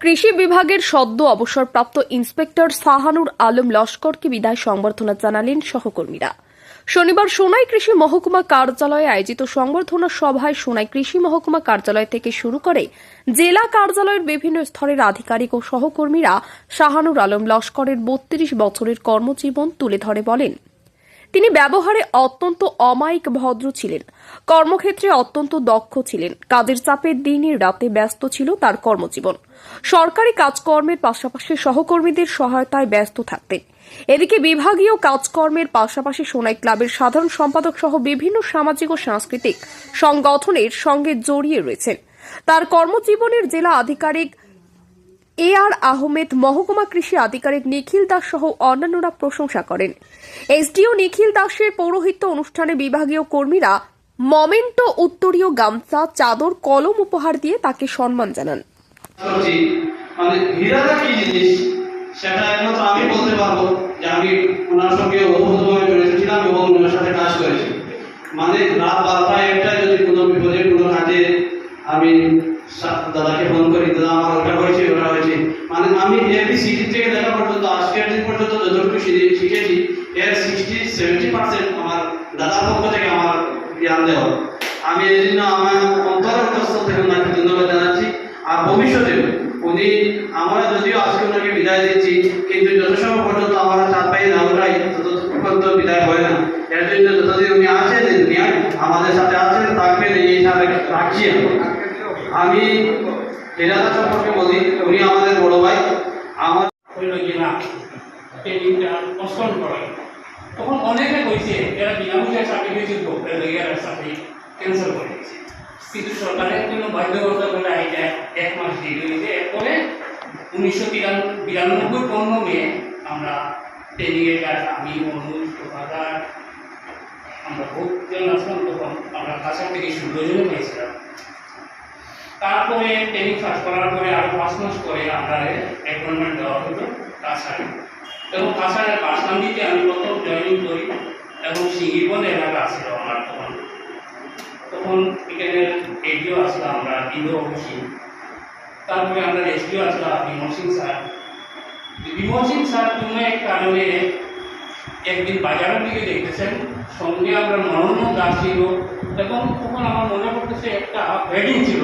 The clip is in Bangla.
কৃষি বিভাগের সদ্য অবসরপ্রাপ্ত ইন্সপেক্টর সাহানুর আলম লস্করকে বিদায় সংবর্ধনা জানালেন সহকর্মীরা। শনিবার সোনাই কৃষি মহকুমা কার্যালয়ে আয়োজিত সংবর্ধনা সভায় সোনাই কৃষি মহকুমা কার্যালয় থেকে শুরু করে জেলা কার্যালয়ের বিভিন্ন স্তরের আধিকারিক ও সহকর্মীরা শাহানুর আলম লস্করের বত্রিশ বছরের কর্মজীবন তুলে ধরে বলেন। তিনি ব্যবহারে অত্যন্ত অমায়িক ভদ্র ছিলেন। কর্মক্ষেত্রে অত্যন্ত দক্ষ ছিলেন। কাজের চাপে দিনে রাতে ব্যস্ত ছিল তার কর্মজীবন। সরকারি কাজকর্মের পাশাপাশি সহকর্মীদের সহায়তায় ব্যস্ত থাকতেন। এদিকে বিভাগীয় কাজকর্মের পাশাপাশি সোনাই ক্লাবের সাধারণ সম্পাদক সহ বিভিন্ন সামাজিক ও সাংস্কৃতিক সংগঠনের সঙ্গে জড়িয়ে রয়েছেন। তার কর্মজীবনের জেলা আধিকারিক এ আর আহমেদ মহকুমা কৃষি আধিকারিক নিখিল দাস সহ অন্যান্যরা প্রশংসা করেন। এসডিও নিখিল দাসের পৌরোহিত্য অনুষ্ঠানে বিভাগীয় কর্মীরা মমেন্টো উত্তরীয় গামছা, চাদর, কলম উপহার দিয়ে তাকে সম্মান জানান। মানে আমি দাদাকে ফোন করি, দাদা, আমার ওটা হয়েছে ওটা হয়েছে। মানে আমি থেকে দেখা পর্যন্ত পর্যন্ত যতটুকু শিখেছি, এর সিক্সটি সেভেন্টি পার্সেন্ট আমার দাদার পক্ষ থেকে আমার জ্ঞান দেওয়া। আমি এই জন্য আমার থেকে ওনাকে ধন্যবাদ জানাচ্ছি। আর ভবিষ্যতে উনি আমরা যদিও আজকে ওনাকে বিদায় দিচ্ছি, কিন্তু যত সময় পর্যন্ত আমরা চার পাই না ওরাই পর্যন্ত বিদায় হয় না। এর জন্য যতদিন উনি আছেন আমাদের সাথে আছেন, থাকবেন, এই হিসাবে রাখছি আমি। এরাদা সম্পর্কে বলি, উনি আমাদের বড় ভাই। আমার হইল যে না ট্রেনিংটা পছন্দ করে তখন অনেকে কইছে, এরা বিনামূল্যে সার্টিফিকেট দিব এরা সার্টিফিকেট ক্যান্সেল করে দিয়েছে। কিন্তু সরকারের জন্য বাধ্যবাধকতা করে এটা এক মাস দেরি হয়েছে। এরপরে উনিশশো বিরানব্বই পনেরো মে আমরা ট্রেনিংয়ে যাই আমি অনুজ প্রভাকার আমরা বহুজন আসলাম তখন আমরা কাছার থেকে ষোলো পেয়েছিলাম তারপরে ট্রেনিং পাস করার পরে আরও পাঁচ মাস পরে আমরা অ্যাপয়েন্টমেন্ট দেওয়া হতো কাছাড়ে। এবং কাছাড়ের বাসকান্দিতে আমি প্রথম জয়েনিং করি এবং সিঙ্গিবন এলাকা আসছিল আমার তখন তখন এখানে এডিও আসলো আমরা ইন্দো অবশ্যই তারপরে আমরা এসডিও আসলাম বিমল সিং স্যার। বিমল সিং স্যার কোনো এক কারণে একদিন বাজারের দিকে দেখতেছেন সঙ্গে আমরা নরম দাস ছিল এবং তখন আমার মনে পড়তেছে একটা ওয়েডিং ছিল।